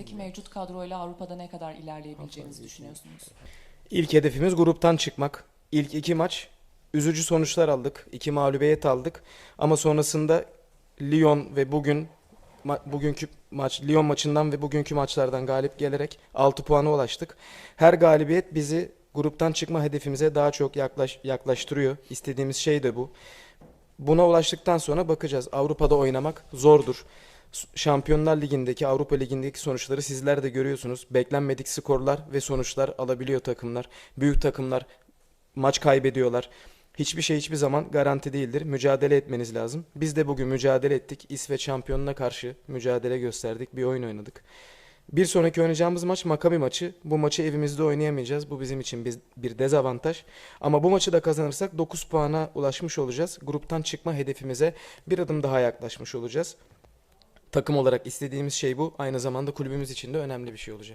elinizdeki mevcut kadroyla Avrupa'da ne kadar ilerleyebileceğinizi düşünüyorsunuz? İlk hedefimiz gruptan çıkmak. İlk iki maç üzücü sonuçlar aldık. İki mağlubiyet aldık. Ama sonrasında Lyon ve bugün ma- bugünkü maç Lyon maçından ve bugünkü maçlardan galip gelerek 6 puana ulaştık. Her galibiyet bizi gruptan çıkma hedefimize daha çok yaklaş, yaklaştırıyor. İstediğimiz şey de bu. Buna ulaştıktan sonra bakacağız. Avrupa'da oynamak zordur. Şampiyonlar Ligi'ndeki, Avrupa Ligi'ndeki sonuçları sizler de görüyorsunuz. Beklenmedik skorlar ve sonuçlar alabiliyor takımlar. Büyük takımlar maç kaybediyorlar. Hiçbir şey hiçbir zaman garanti değildir. Mücadele etmeniz lazım. Biz de bugün mücadele ettik. İsveç şampiyonuna karşı mücadele gösterdik. Bir oyun oynadık. Bir sonraki oynayacağımız maç Makabi maçı. Bu maçı evimizde oynayamayacağız. Bu bizim için bir dezavantaj. Ama bu maçı da kazanırsak 9 puana ulaşmış olacağız. Gruptan çıkma hedefimize bir adım daha yaklaşmış olacağız. Takım olarak istediğimiz şey bu. Aynı zamanda kulübümüz için de önemli bir şey olacak.